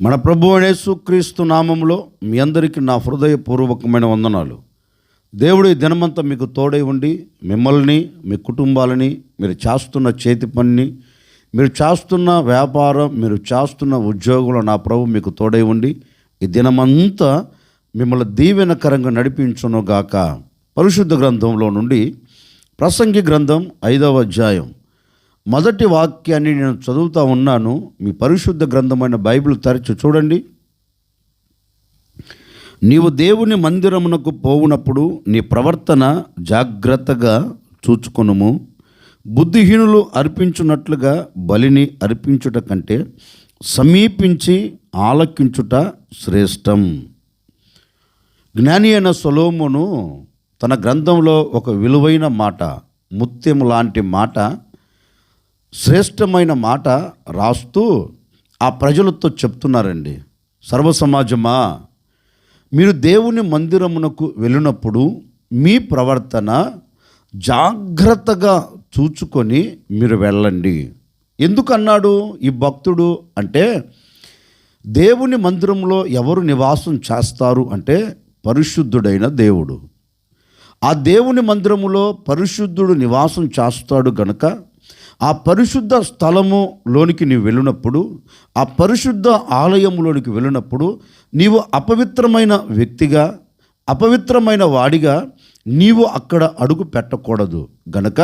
మన ప్రభు అనేసు క్రీస్తు నామంలో మీ అందరికీ నా హృదయపూర్వకమైన వందనాలు. దేవుడు ఈ దినమంతా మీకు తోడై ఉండి మిమ్మల్ని మీ కుటుంబాలని మీరు చేస్తున్న చేతి పనిని మీరు చేస్తున్న వ్యాపారం మీరు చేస్తున్న ఉద్యోగులు నా ప్రభు మీకు తోడై ఉండి ఈ దినమంతా మిమ్మల్ని దీవెనకరంగా నడిపించునుగాక పరిశుద్ధ గ్రంథంలో నుండి ప్రసంగి గ్రంథం ఐదవ అధ్యాయం. మొదటి వాక్యాన్ని నేను చదువుతా ఉన్నాను. మీ పరిశుద్ధ గ్రంథమైన బైబిల్ తరచు చూడండి. నీవు దేవుని మందిరమునకు పోవునప్పుడు నీ ప్రవర్తన జాగ్రత్తగా చూచుకొనుము. బుద్ధిహీనులు అర్పించున్నట్లుగా బలిని అర్పించుట కంటే సమీపించి ఆలకించుట శ్రేష్టం. జ్ఞాని అయిన సొలోమును తన గ్రంథంలో ఒక విలువైన మాట ముత్యం లాంటి మాట శ్రేష్టమైన మాట రాస్తూ ఆ ప్రజలతో చెప్తున్నారండి. సర్వ సమాజమా మీరు దేవుని మందిరమునకు వెళ్ళినప్పుడు మీ ప్రవర్తన జాగ్రత్తగా చూచుకొని మీరు వెళ్ళండి. ఎందుకన్నాడు ఈ భక్తుడు అంటే దేవుని మందిరంలో ఎవరు నివాసం చేస్తారు అంటే పరిశుద్ధుడైన దేవుడు. ఆ దేవుని మందిరములో పరిశుద్ధుడు నివాసం చేస్తాడు గనుక ఆ పరిశుద్ధ స్థలములోనికి నీవు వెళ్ళినప్పుడు ఆ పరిశుద్ధ ఆలయంలోనికి వెళ్ళినప్పుడు నీవు అపవిత్రమైన వ్యక్తిగా అపవిత్రమైన వాడిగా నీవు అక్కడ అడుగు పెట్టకూడదు. గనక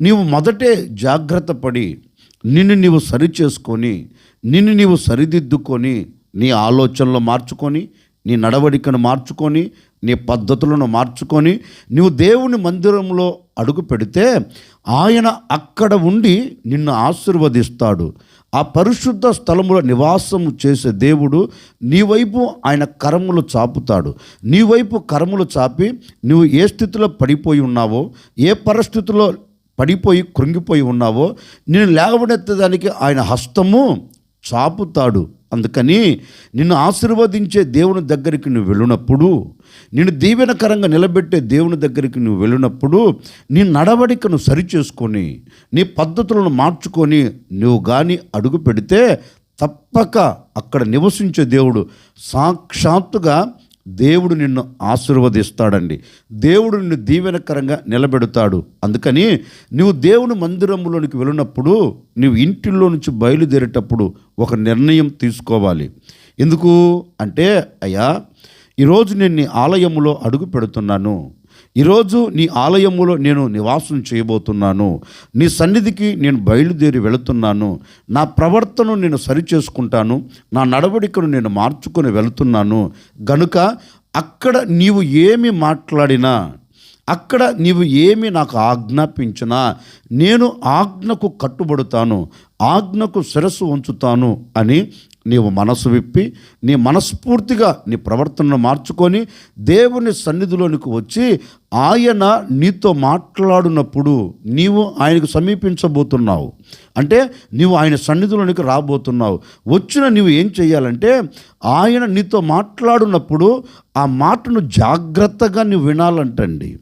నీవు మొదటే జాగ్రత్త పడి నిన్ను నీవు సరి చేసుకొని నిన్ను నీవు సరిదిద్దుకొని నీ ఆలోచనలు మార్చుకొని నీ నడవడికను మార్చుకొని నీ పద్ధతులను మార్చుకొని నువ్వు దేవుని మందిరంలో అడుగు పెడితే ఆయన అక్కడ ఉండి నిన్ను ఆశీర్వదిస్తాడు. ఆ పరిశుద్ధ స్థలములో నివాసము చేసే దేవుడు నీ వైపు ఆయన కరములు చాపుతాడు. నీ వైపు కరములు చాపి నువ్వు ఏ స్థితిలో పడిపోయి ఉన్నావో ఏ పరిస్థితిలో పడిపోయి కృంగిపోయి ఉన్నావో నేను లేవనెత్తడానికి ఆయన హస్తము చాపుతాడు. అందుకని నిన్ను ఆశీర్వదించే దేవుని దగ్గరికి నువ్వు వెళ్ళినప్పుడు నిన్ను దీవెనకరంగా నిలబెట్టే దేవుని దగ్గరికి నువ్వు వెళ్ళినప్పుడు నీ నడవడికను సరిచేసుకొని నీ పద్ధతులను మార్చుకొని నువ్వు కానీ అడుగు పెడితే తప్పక అక్కడ నివసించే దేవుడు సాక్షాత్తుగా దేవుడు నిన్ను ఆశీర్వదిస్తాడండి. దేవుడు నిన్ను దీవెనకరంగా నిలబెడతాడు. అందుకని నువ్వు దేవుని మందిరంలోనికి వెళ్ళినప్పుడు నువ్వు ఇంటిలో నుంచి బయలుదేరేటప్పుడు ఒక నిర్ణయం తీసుకోవాలి. ఎందుకు? అంటే అయ్యా ఈరోజు నేను నీ అడుగు పెడుతున్నాను. ఈరోజు నీ ఆలయములో నేను నివాసం చేయబోతున్నాను. నీ సన్నిధికి నేను బయలుదేరి వెళుతున్నాను. నా ప్రవర్తనను నేను సరిచేసుకుంటాను. నా నడవడికను నేను మార్చుకొని వెళుతున్నాను. గనుక అక్కడ నీవు ఏమి మాట్లాడినా అక్కడ నీవు ఏమి నాకు ఆజ్ఞాపించినా నేను ఆజ్ఞకు కట్టుబడుతాను ఆజ్ఞకు శిరస్సు ఉంచుతాను అని నీవు మనసు విప్పి నీ మనస్ఫూర్తిగా నీ ప్రవర్తనను మార్చుకొని దేవుని సన్నిధిలోనికి వచ్చి ఆయన నీతో మాట్లాడినప్పుడు నీవు ఆయనకు సమీపించబోతున్నావు. అంటే నీవు ఆయన సన్నిధిలోనికి రాబోతున్నావు. వచ్చిన నీవు ఏం చేయాలంటే ఆయన నీతో మాట్లాడినప్పుడు ఆ మాటను జాగ్రత్తగా నువ్వు వినాలంటండి.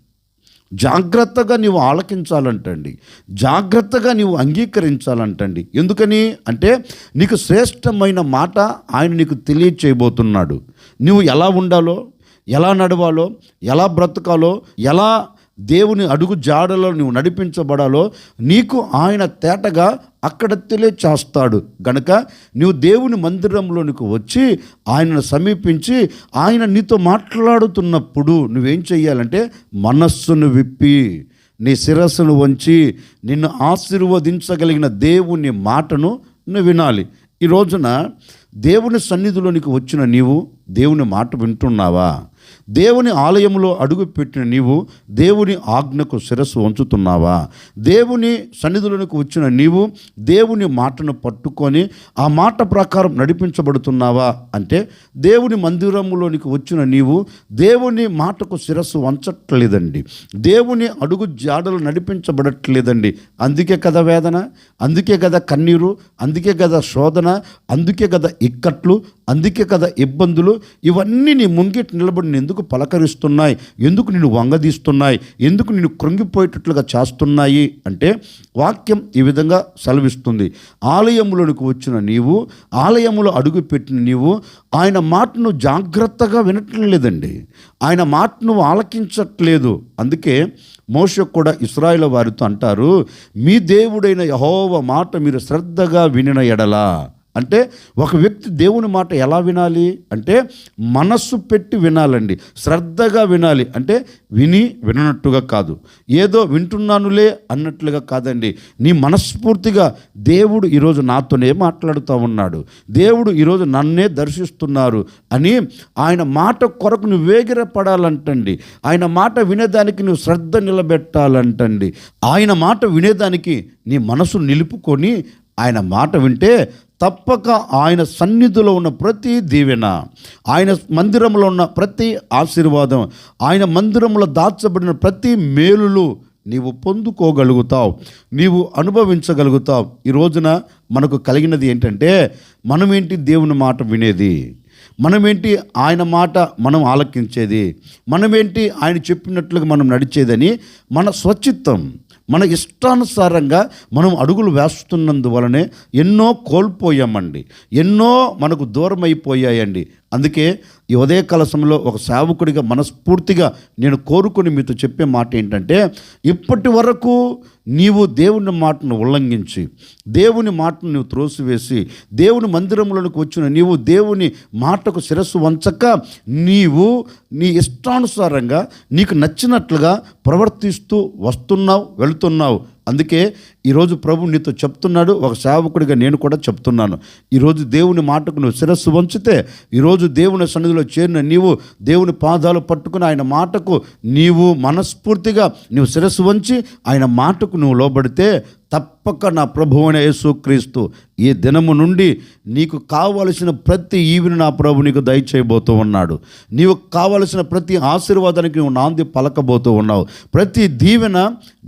జాగ్రత్తగా నీవు ఆలకించాలంటండి. జాగ్రత్తగా నీవు అంగీకరించాలంటండి. ఎందుకని? అంటే నీకు శ్రేష్టమైన మాట ఆయన నీకు తెలియచేయబోతున్నాడు. నువ్వు ఎలా ఉండాలో ఎలా నడవాలో ఎలా బ్రతకాలో ఎలా దేవుని అడుగు జాడలో నువ్వు నడిపించబడాలో నీకు ఆయన తేటగా అక్కడ తెలియచేస్తాడు గనక నువ్వు దేవుని మందిరంలోనికి వచ్చి ఆయనను సమీపించి ఆయన నీతో మాట్లాడుతున్నప్పుడు నువ్వేం చెయ్యాలంటే మనస్సును విప్పి నీ శిరస్సును వంచి నిన్ను ఆశీర్వదించగలిగిన దేవుని మాటను నువ్వు వినాలి. ఈ రోజున దేవుని సన్నిధిలోనికి వచ్చిన నీవు దేవుని మాట వింటున్నావా? దేవుని ఆలయంలో అడుగుపెట్టిన నీవు దేవుని ఆజ్ఞకు శిరస్సు వంచుతున్నావా? దేవుని సన్నిధులకు వచ్చిన నీవు దేవుని మాటను పట్టుకొని ఆ మాట ప్రకారం నడిపించబడుతున్నావా? అంటే దేవుని మందిరములోనికి వచ్చిన నీవు దేవుని మాటకు శిరస్సు వంచట్లేదండి. దేవుని అడుగు జాడలు నడిపించబడట్లేదండి. అందుకే కదా వేదన అందుకే కదా కన్నీరు అందుకే కదా శోధన అందుకే కదా ఇక్కట్లు అందుకే కదా ఇబ్బందులు ఇవన్నీ నీ ముంగిటి నిలబడి ఎందుకు పలకరిస్తున్నాయి? ఎందుకు నిన్ను వంగదీస్తున్నాయి? ఎందుకు నిన్ను కృంగిపోయేటట్లుగా చేస్తున్నాయి? అంటే వాక్యం ఈ విధంగా సెలవిస్తుంది. ఆలయములోనికి వచ్చిన నీవు ఆలయములో అడుగుపెట్టిన నీవు ఆయన మాటను జాగ్రత్తగా వినటం లేదండి. ఆయన మాటను ఆలకించట్లేదు. అందుకే మోష కూడా ఇస్రాయేల్ వారితో అంటారు మీ దేవుడైన యహోవ మాట మీరు శ్రద్ధగా వినిన ఎడలా అంటే ఒక వ్యక్తి దేవుని మాట ఎలా వినాలి? అంటే మనస్సు పెట్టి వినాలండి. శ్రద్ధగా వినాలి. అంటే విని విననట్టుగా కాదు. ఏదో వింటున్నానులే అన్నట్లుగా కాదండి. నీ మనస్ఫూర్తిగా దేవుడు ఈరోజు నాతోనే మాట్లాడుతూ ఉన్నాడు. దేవుడు ఈరోజు నన్నే దర్శిస్తున్నారు అని ఆయన మాట కొరకు నువ్వు వేగిరపడాలంటండి. ఆయన మాట వినేదానికి నువ్వు శ్రద్ధ నిలబెట్టాలంటండి. ఆయన మాట వినేదానికి నీ మనసు నిలుపుకొని ఆయన మాట వింటే తప్పక ఆయన సన్నిధిలో ఉన్న ప్రతి దీవెన ఆయన మందిరంలో ఉన్న ప్రతి ఆశీర్వాదం ఆయన మందిరంలో దాచబడిన ప్రతి మేలులు నీవు పొందుకోగలుగుతావు నీవు అనుభవించగలుగుతావు. ఈ రోజున మనకు కలిగినది ఏంటంటే మనమేంటి దేవుని మాట వినేది? మనమేంటి ఆయన మాట మనం ఆలకించేది? మనమేంటి ఆయన చెప్పినట్లుగా మనం నడిచేదని మన స్వచిత్తం. మన ఇష్టానుసారంగా మనం అడుగులు వేస్తున్నందువలనే ఎన్నో కోల్పోయామండి. ఎన్నో మనకు దూరం అయిపోయాయండి అందుకే ఈ ఉదయకాల సమయంలో ఒక సేవకుడిగా మనస్ఫూర్తిగా నేను కోరుకుని మీతో చెప్పే మాట ఏంటంటే ఇప్పటి వరకు నీవు దేవుని మాటను ఉల్లంఘించి దేవుని మాటను నువ్వు త్రోసివేసి దేవుని మందిరంలోనికి వచ్చిన నీవు దేవుని మాటకు శిరస్సు వంచక నీవు నీ ఇష్టానుసారంగా నీకు నచ్చినట్లుగా ప్రవర్తిస్తూ వస్తున్నావు వెళుతున్నావు. అందుకే ఈరోజు ప్రభు నీతో చెప్తున్నాడు ఒక సేవకుడిగా నేను కూడా చెప్తున్నాను. ఈరోజు దేవుని మాటకు నువ్వు శిరస్సు వంచితే ఈరోజు దేవుని సన్నిధిలో చేరిన నీవు దేవుని పాదాలు పట్టుకుని ఆయన మాటకు నీవు మనస్ఫూర్తిగా నీవు శిరస్సు వంచి ఆయన మాటకు నువ్వు లోబడితే తప్పక నా ప్రభువైన యేసుక్రీస్తు ఈ దినము నుండి నీకు కావలసిన ప్రతి ఈవిని నా ప్రభు నీకు దయచేయబోతూ ఉన్నాడు. నీవు కావలసిన ప్రతి ఆశీర్వాదానికి నువ్వు నాంది పలకబోతూ ఉన్నావు. ప్రతి దీవెన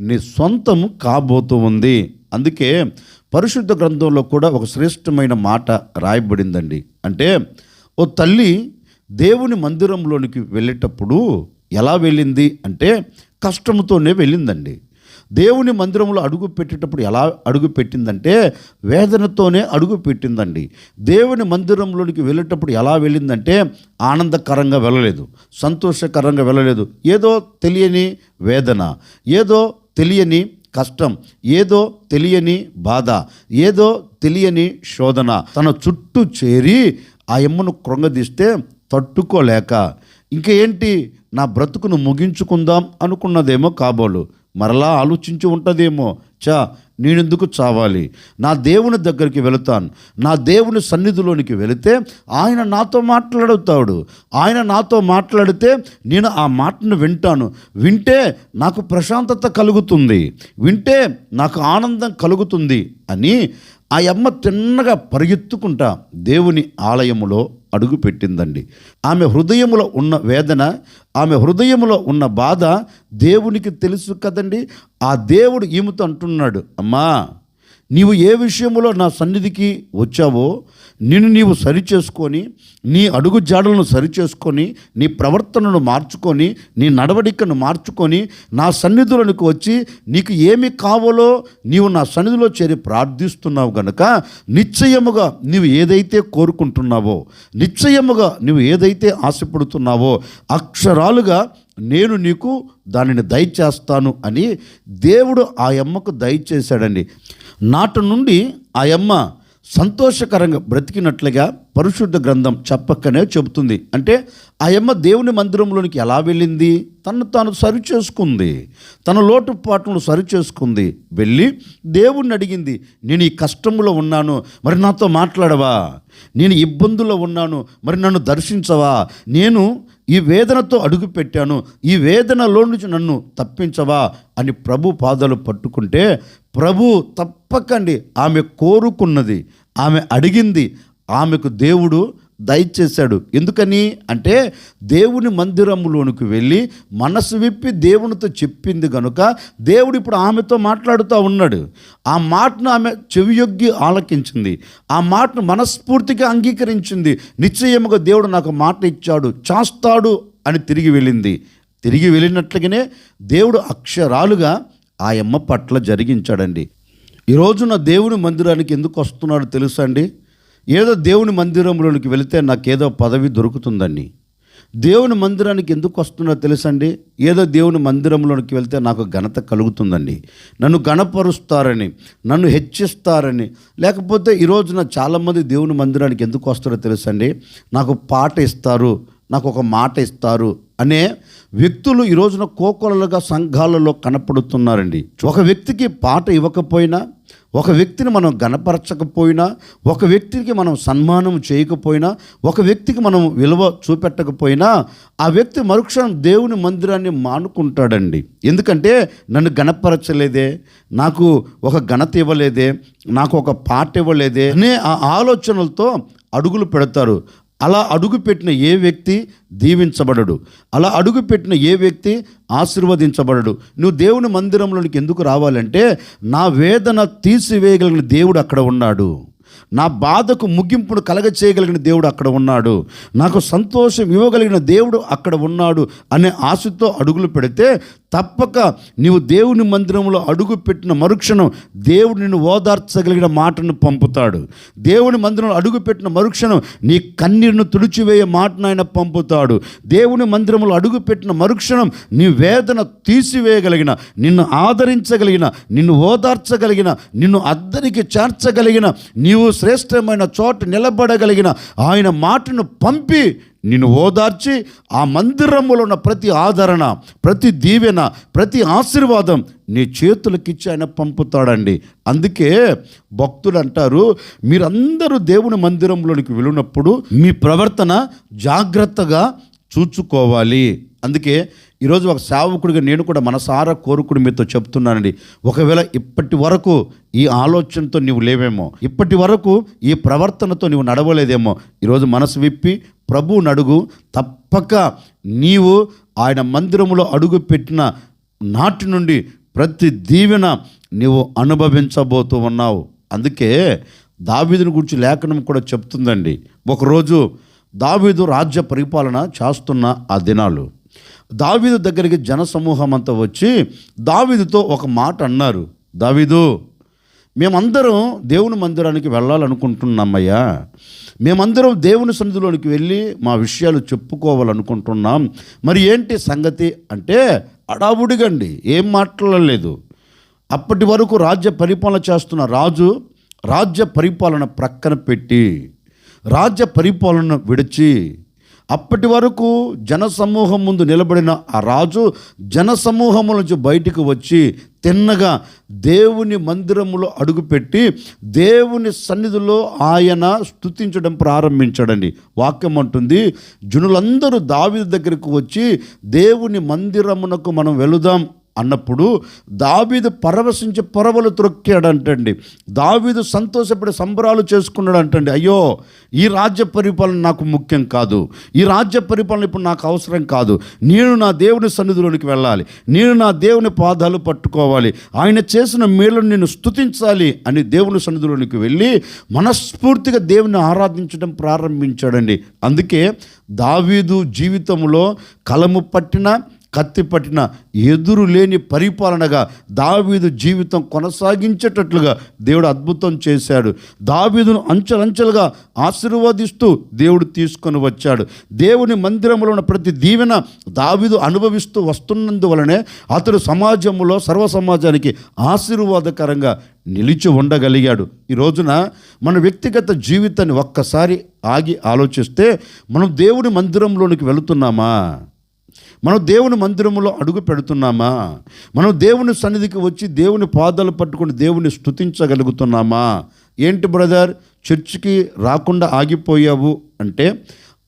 నీ సొంతం కాబోతూ ఉంది. అందుకే పరిశుద్ధ గ్రంథంలో కూడా ఒక శ్రేష్టమైన మాట రాయబడిందండి. అంటే ఓ తల్లి దేవుని మందిరంలోనికి వెళ్ళేటప్పుడు ఎలా వెళ్ళింది? అంటే కష్టంతోనే వెళ్ళిందండి. దేవుని మందిరంలో అడుగు పెట్టేటప్పుడు ఎలా అడుగు పెట్టిందంటే వేదనతోనే అడుగు పెట్టిందండి. దేవుని మందిరంలోనికి వెళ్ళేటప్పుడు ఎలా వెళ్ళిందంటే ఆనందకరంగా వెళ్ళలేదు సంతోషకరంగా వెళ్ళలేదు. ఏదో తెలియని వేదన ఏదో తెలియని కష్టం. ఏదో తెలియని బాధ ఏదో తెలియని శోధన. తన చుట్టూ చేరి ఆ ఎమ్మను కృంగదీస్తే తట్టుకోలేక ఇంకేంటి నా బ్రతుకును ముగించుకుందాం అనుకున్నదేమో కాబోలు. మరలా ఆలోచించి ఉంటుందేమో. చా నేనెందుకు చావాలి? నా దేవుని దగ్గరికి వెళుతాను. నా దేవుని సన్నిధిలోనికి వెళితే ఆయన నాతో మాట్లాడుతాడు. ఆయన నాతో మాట్లాడితే నేను ఆ మాటను వింటాను. వింటే నాకు ప్రశాంతత కలుగుతుంది. వింటే నాకు ఆనందం కలుగుతుంది అని ఆ అమ్మ తిన్నగా పరిగెత్తుకుంటా దేవుని ఆలయములో అడుగు పెట్టిందండి ఆమె హృదయములో ఉన్న వేదన ఆమె హృదయములో ఉన్న బాధ దేవునికి తెలుసు కదండి. ఆ దేవుడు ఈమెతో అంటున్నాడు. అమ్మా నీవు ఏ విషయంలో నా సన్నిధికి వచ్చావో నిన్ను నీవు సరిచేసుకొని నీ అడుగు జాడలను సరిచేసుకొని నీ ప్రవర్తనను మార్చుకొని నీ నడవడికను మార్చుకొని నా సన్నిధులకు వచ్చి నీకు ఏమి కావాలో నీవు నా సన్నిధిలో చేరి ప్రార్థిస్తున్నావు గనుక నిశ్చయముగా నీవు ఏదైతే కోరుకుంటున్నావో నిశ్చయముగా నువ్వు ఏదైతే ఆశపడుతున్నావో అక్షరాలుగా నేను నీకు దానిని దయచేస్తాను అని దేవుడు ఆ అమ్మకు దయచేశాడండి. నాటి నుండి ఆ అమ్మ సంతోషకరంగా బ్రతికినట్లుగా పరిశుద్ధ గ్రంథం చెప్పక్కనే చెబుతుంది. అంటే ఆ దేవుని మందిరంలోనికి ఎలా వెళ్ళింది? తను తాను సరి చేసుకుంది తన లోటుపాట్లను సరి చేసుకుంది వెళ్ళి దేవుణ్ణి అడిగింది నేను ఈ కష్టంలో ఉన్నాను మరి నాతో మాట్లాడవా? నేను ఇబ్బందుల్లో ఉన్నాను మరి నన్ను దర్శించవా? నేను ఈ వేదనతో అడుగు పెట్టాను ఈ వేదనలో నుంచి నన్ను తప్పించవా? అని ప్రభు పాదాలు పట్టుకుంటే ప్రభు తప్పకండి ఆమె కోరుకున్నది ఆమె అడిగింది ఆమెకు దేవుడు దయచేశాడు. ఎందుకని అంటే దేవుని మందిరములోనికి వెళ్ళి మనసు విప్పి దేవునితో చెప్పింది కనుక దేవుడు ఇప్పుడు ఆమెతో మాట్లాడుతూ ఉన్నాడు. ఆ మాటను ఆమె చెవియొగ్గి ఆలకించింది. ఆ మాటను మనస్ఫూర్తిగా అంగీకరించింది. నిశ్చయముగా దేవుడు నాకు మాట ఇచ్చాడు చేస్తాడు అని తిరిగి వెళ్ళింది. తిరిగి వెళ్ళినట్లుగానే దేవుడు అక్షరాలుగా ఆయమ్మ పట్ల జరిగించాడండి. ఈ రోజున దేవుని మందిరానికి ఎందుకు వస్తున్నాడో తెలుసా అండి? ఏదో దేవుని మందిరంలోనికి వెళితే నాకేదో పదవి దొరుకుతుందండి. దేవుని మందిరానికి ఎందుకు వస్తున్నారో తెలుసండి ఏదో దేవుని మందిరంలోనికి వెళ్తే నాకు ఘనత కలుగుతుందండి. నన్ను గణపరుస్తారని నన్ను హెచ్చిస్తారని లేకపోతే ఈరోజున చాలామంది దేవుని మందిరానికి ఎందుకు వస్తారో తెలుసండి నాకు పాట ఇస్తారు నాకు ఒక మాట ఇస్తారు. అనే వ్యక్తులు ఈ రోజున కోకొలలుగా సంఘాలలో కనపడుతున్నారండి. ఒక వ్యక్తికి పాట ఇవ్వకపోయినా ఒక వ్యక్తిని మనం గణపరచకపోయినా ఒక వ్యక్తికి మనం సన్మానం చేయకపోయినా ఒక వ్యక్తికి మనం విలువ చూపెట్టకపోయినా ఆ వ్యక్తి మరుక్షణం దేవుని మందిరాన్ని మానుకుంటాడండి. ఎందుకంటే నన్ను గణపరచలేదే నాకు ఒక ఘనత ఇవ్వలేదే నాకు ఒక పాట ఇవ్వలేదే అనే ఆ ఆలోచనలతో అడుగులు పెడతారు. అలా అడుగుపెట్టిన ఏ వ్యక్తి దీవించబడడు? అలా అడుగుపెట్టిన ఏ వ్యక్తి ఆశీర్వదించబడడు? నువ్వు దేవుని మందిరంలోనికి ఎందుకు రావాలంటే నా వేదన తీసివేయగలిగిన దేవుడు అక్కడ ఉన్నాడు. నా బాధకు ముగింపును కలగ చేయగలిగిన దేవుడు అక్కడ ఉన్నాడు. నాకు సంతోషం ఇవ్వగలిగిన దేవుడు అక్కడ ఉన్నాడు అనే ఆశతో అడుగులు పెడితే తప్పక నీవు దేవుని మందిరంలో అడుగు పెట్టిన మరుక్షణం దేవుడు నిన్ను ఓదార్చగలిగిన మాటను పంపుతాడు. దేవుని మందిరంలో అడుగు పెట్టిన మరుక్షణం నీ కన్నీరును తుడిచివేయే మాటను ఆయన పంపుతాడు. దేవుని మందిరంలో అడుగు పెట్టిన మరుక్షణం నీ వేదన తీసివేయగలిగిన నిన్ను ఆదరించగలిగిన నిన్ను ఓదార్చగలిగిన నిన్ను అద్దరికి చేర్చగలిగిన నీవు శ్రేష్టమైన చోట నిలబడగలిగిన ఆయన మాటను పంపి నిన్ను ఓదార్చి ఆ మందిరములో ఉన్న ప్రతి ఆదరణ ప్రతి దీవెన ప్రతి ఆశీర్వాదం నీ చేతులకిచ్చి ఆయన పంపుతాడండి. అందుకే భక్తులు అంటారు మీరందరూ దేవుని మందిరంలోనికి వెళ్ళినప్పుడు మీ ప్రవర్తన జాగ్రత్తగా చూచుకోవాలి. అందుకే ఈరోజు ఒక సేవకుడిగా నేను కూడా మనసారా కోరుకుని మీతో చెప్తున్నానండి. ఒకవేళ ఇప్పటి వరకు ఈ ఆలోచనతో నీవు లేవేమో ఇప్పటి వరకు ఈ ప్రవర్తనతో నీవు నడవలేదేమో ఈరోజు మనసు విప్పి ప్రభు నడుగు తప్పక నీవు ఆయన మందిరంలో అడుగు పెట్టిన నాటి నుండి ప్రతి దీవెన నీవు అనుభవించబోతూ ఉన్నావు. అందుకే దావీదుని గురించి లేఖనం కూడా చెప్తుందండి. ఒకరోజు దావీదు రాజ్య పరిపాలన చేస్తున్న ఆ దినాలు. దావీదు దగ్గరికి జన సమూహం అంతా వచ్చి దావీదుతో ఒక మాట అన్నారు. దావీదు మేమందరం దేవుని మందిరానికి వెళ్ళాలనుకుంటున్నామయ్యా. మేమందరం దేవుని సన్నిధిలోనికి వెళ్ళి మా విషయాలు చెప్పుకోవాలనుకుంటున్నాం. మరి ఏంటి సంగతి? అంటే అడావుడిగండి ఏం మాట్లాడలేదు. అప్పటి వరకు రాజ్య పరిపాలన చేస్తున్న రాజు రాజ్య పరిపాలన ప్రక్కన పెట్టి రాజ్య పరిపాలన విడిచి అప్పటి వరకు జనసమూహం ముందు నిలబడిన ఆ రాజు జనసమూహం నుంచి బయటికి వచ్చి తిన్నగా దేవుని మందిరములో అడుగుపెట్టి దేవుని సన్నిధిలో ఆయన స్తుతించడం ప్రారంభించాడండి. వాక్యం అంటుంది జనులందరూ దావి దగ్గరకు వచ్చి దేవుని మందిరమునకు మనం వెళుదాం. అన్నప్పుడు దావీదు పరవశించి పొరవలు త్రొక్కాడంటండి. దావీదు సంతోషపడి సంబరాలు చేసుకున్నాడు అంటండి అయ్యో ఈ రాజ్య పరిపాలన నాకు ముఖ్యం కాదు. ఈ రాజ్య పరిపాలన ఇప్పుడు నాకు అవసరం కాదు. నేను నా దేవుని సన్నిధిలోనికి వెళ్ళాలి. నేను నా దేవుని పాదాలు పట్టుకోవాలి. ఆయన చేసిన మేలును నేను స్తుతించాలి అని దేవుని సన్నిధిలోనికి వెళ్ళి మనస్ఫూర్తిగా దేవుని ఆరాధించడం ప్రారంభించాడండి. అందుకే దావీదు జీవితంలో కలము పట్టిన కత్తి పట్టిన ఎదురు లేని పరిపాలనగా దావీదు జీవితం కొనసాగించేటట్లుగా దేవుడు అద్భుతం చేశాడు. దావీదును అంచెలంచెలుగా ఆశీర్వదిస్తూ దేవుడు తీసుకొని వచ్చాడు. దేవుని మందిరంలో ఉన్న ప్రతి దీవెన దావీదు అనుభవిస్తూ వస్తున్నందువలనే అతడు సమాజంలో సర్వ సమాజానికి ఆశీర్వాదకరంగా నిలిచి ఉండగలిగాడు. ఈ రోజున మన వ్యక్తిగత జీవితాన్ని ఒక్కసారి ఆగి ఆలోచిస్తే మనం దేవుని మందిరంలోనికి వెళుతున్నామా? మనం దేవుని మందిరంలో అడుగు పెడుతున్నామా? మనం దేవుని సన్నిధికి వచ్చి దేవుని పాదాలు పట్టుకొని దేవుని స్తుతించగలుగుతున్నామా? ఏంటి బ్రదర్? చర్చికి రాకుండా ఆగిపోయావు అంటే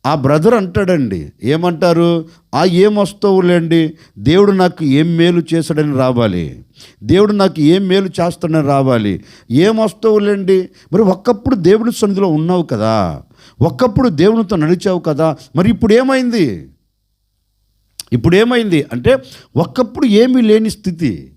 ఆ బ్రదర్ అంటాడండి. ఏమంటారు? ఆ ఏం వస్తువులేండి? దేవుడు నాకు ఏం మేలు చేశాడని రావాలి. దేవుడు నాకు ఏం మేలు చేస్తాడని రావాలి. ఏం వస్తువులేండి? మరి ఒక్కప్పుడు దేవుని సన్నిధిలో ఉన్నావు కదా. ఒక్కప్పుడు దేవునితో నడిచావు కదా. మరి ఇప్పుడు ఏమైంది? ఇప్పుడు ఏమైంది అంటే ఒక్కప్పుడు ఏమీ లేని స్థితి.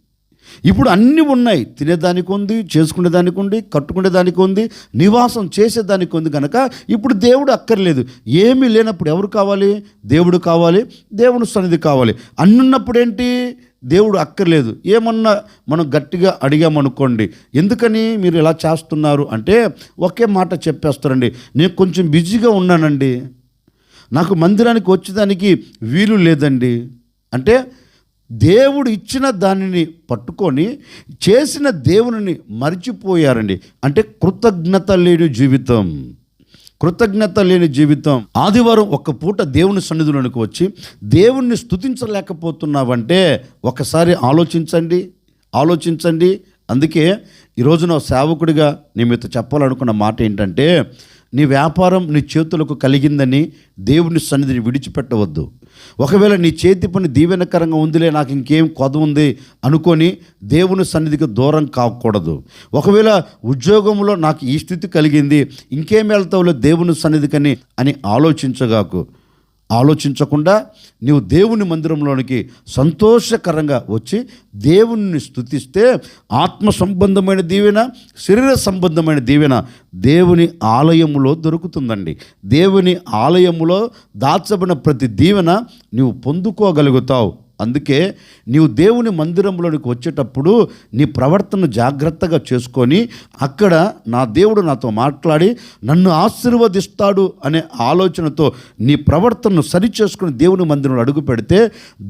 ఇప్పుడు అన్నీ ఉన్నాయి. తినేదానికి ఉంది చేసుకునేదానికి ఉంది కట్టుకునేదానికి ఉంది నివాసం చేసేదానికి ఉంది కనుక ఇప్పుడు దేవుడు అక్కర్లేదు. ఏమీ లేనప్పుడు ఎవరు కావాలి? దేవుడు కావాలి దేవుని సన్నిధి కావాలి. అన్నున్నప్పుడు ఏంటి దేవుడు అక్కర్లేదు. ఏమన్నా మనం గట్టిగా అడిగామనుకోండి ఎందుకని మీరు ఇలా చేస్తున్నారు అంటే ఒకే మాట చెప్పేస్తారండి. నేను కొంచెం బిజీగా ఉన్నానండి. నాకు మందిరానికి వచ్చేదానికి వీలు లేదండి. అంటే దేవుడు ఇచ్చిన దానిని పట్టుకొని చేసిన దేవుని మర్చిపోయారండి. అంటే కృతజ్ఞత లేని జీవితం. కృతజ్ఞత లేని జీవితం. ఆదివారం ఒక పూట దేవుని సన్నిధిలోనికి వచ్చి దేవుణ్ణి స్తుతించలేకపోతున్నావంటే ఒకసారి ఆలోచించండి ఆలోచించండి. అందుకే ఈరోజు నా సేవకుడిగా నేను మీతో చెప్పాలనుకున్న మాట ఏంటంటే నీ వ్యాపారం నీ చేతులకు కలిగిందని దేవుని సన్నిధిని విడిచిపెట్టవద్దు. ఒకవేళ నీ చేతి పని దీవెనకరంగా ఉందిలే నాకు ఇంకేం కొద ఉంది అనుకొని దేవుని సన్నిధికి దూరం కాకూడదు. ఒకవేళ ఉద్యోగంలో నాకు ఈ స్థితి కలిగింది ఇంకేం వెళ్తావులే దేవుని సన్నిధికని అని ఆలోచించగాకు. ఆలోచించకుండా నీవు దేవుని మందిరంలోనికి సంతోషకరంగా వచ్చి దేవుణ్ణి స్తుతిస్తే ఆత్మ సంబంధమైన దీవెన శరీర సంబంధమైన దీవెన దేవుని ఆలయములో దొరుకుతుందండి. దేవుని ఆలయములో దాచబడిన ప్రతి దీవెన నీవు పొందుకోగలుగుతావు. అందుకే నీవు దేవుని మందిరంలోనికి వచ్చేటప్పుడు నీ ప్రవర్తన జాగ్రత్తగా చేసుకొని అక్కడ నా దేవుడు నాతో మాట్లాడి నన్ను ఆశీర్వదిస్తాడు అనే ఆలోచనతో నీ ప్రవర్తనను సరిచేసుకుని దేవుని మందిరంలో అడుగు పెడితే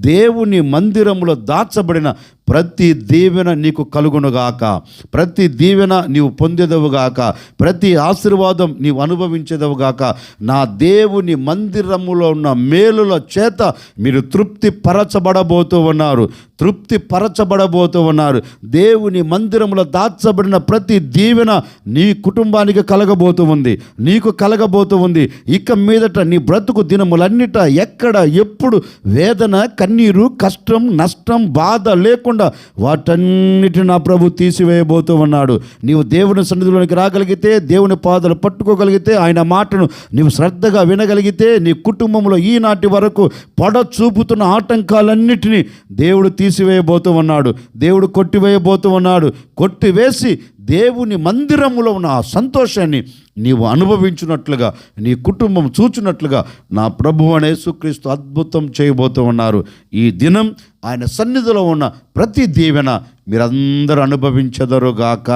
దేవుని మందిరంలో దాచబడిన ప్రతి దీవెన నీకు కలుగునుగాక. ప్రతి దీవెన నీవు పొందేదవుగాక. ప్రతి ఆశీర్వాదం నీవు అనుభవించేదవుగాక. నా దేవుని మందిరములో ఉన్న మేలుల చేత మీరు తృప్తి పరచబడబోతూ ఉన్నారు. తృప్తి పరచబడబోతూ ఉన్నారు. దేవుని మందిరములో దాచబడిన ప్రతి దీవెన నీ కుటుంబానికి కలగబోతూ ఉంది. నీకు కలగబోతూ ఉంది. ఇక మీదట నీ బ్రతుకు దినములన్నిట ఎక్కడ ఎప్పుడు వేదన కన్నీరు కష్టం నష్టం బాధ లేకుండా వాటన్నిటిని నా ప్రభు తీసివేయబోతూ ఉన్నాడు. నీవు దేవుని సన్నిధిలోనికి రాగలిగితే దేవుని పాదలు పట్టుకోగలిగితే ఆయన మాటను నీవు శ్రద్ధగా వినగలిగితే నీ కుటుంబంలో ఈనాటి వరకు పడ చూపుతున్న ఆటంకాలన్నిటినీ దేవుడు తీసివేయబోతూ ఉన్నాడు. దేవుడు కొట్టివేయబోతూ ఉన్నాడు. కొట్టివేసి దేవుని మందిరములో ఉన్న ఆ సంతోషాన్ని నీవు అనుభవించినట్లుగా నీ కుటుంబం చూచినట్లుగా నా ప్రభు అనే సుక్రీస్తు అద్భుతం చేయబోతూ ఉన్నారు. ఈ దినం ఆయన సన్నిధిలో ఉన్న ప్రతి దీవెన మీరందరూ అనుభవించదరుగాక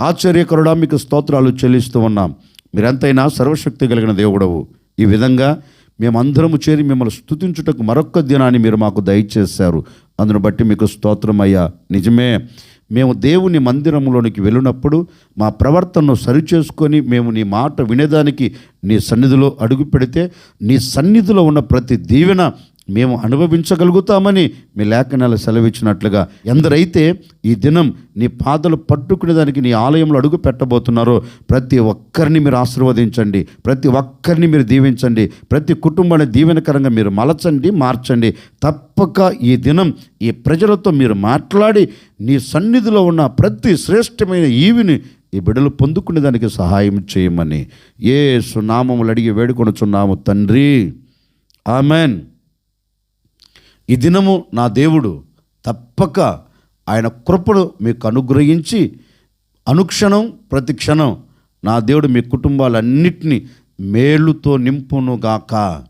ఆశ్చర్యకరుడా మీకు స్తోత్రాలు చెల్లిస్తూ ఉన్నాం. మీరెంతైనా సర్వశక్తి కలిగిన దేవుడవు. ఈ విధంగా మేమందరము చేరి మిమ్మల్ని స్థుతించుటకు మరొక్క దినాన్ని మీరు మాకు దయచేశారు. అందును బట్టి మీకు స్తోత్రమయ్యా నిజమే మేము దేవుని మందిరంలోనికి వెళ్ళినప్పుడు మా ప్రవర్తనను సరిచేసుకొని మేము నీ మాట వినేదానికి నీ సన్నిధిలో అడుగు పెడితే నీ సన్నిధిలో ఉన్న ప్రతి దీవెన మేము అనుభవించగలుగుతామని మీ లేఖనాలు సెలవిచ్చినట్లుగా ఎందరైతే ఈ దినం నీ పాదలు పట్టుకునే దానికి నీ ఆలయంలో అడుగు పెట్టబోతున్నారో ప్రతి ఒక్కరిని మీరు ఆశీర్వదించండి. ప్రతి ఒక్కరిని మీరు దీవించండి. ప్రతి కుటుంబాన్ని దీవెనకరంగా మీరు మలచండి మార్చండి. తప్పక ఈ దినం ఈ ప్రజలతో మీరు మాట్లాడి నీ సన్నిధిలో ఉన్న ప్రతి శ్రేష్టమైన ఈవిని ఈ బిడ్డలు పొందుకునే దానికి సహాయం చేయమని. ఏ సునామములు అడిగి వేడుకొనుచున్నాము తండ్రి. ఆమెన్. ఈ దినము నా దేవుడు తప్పక ఆయన కృపను మీకు అనుగ్రహించి అనుక్షణం ప్రతి క్షణం నా దేవుడు మీ కుటుంబాలన్నిటినీ మేలుతో నింపునుగాక.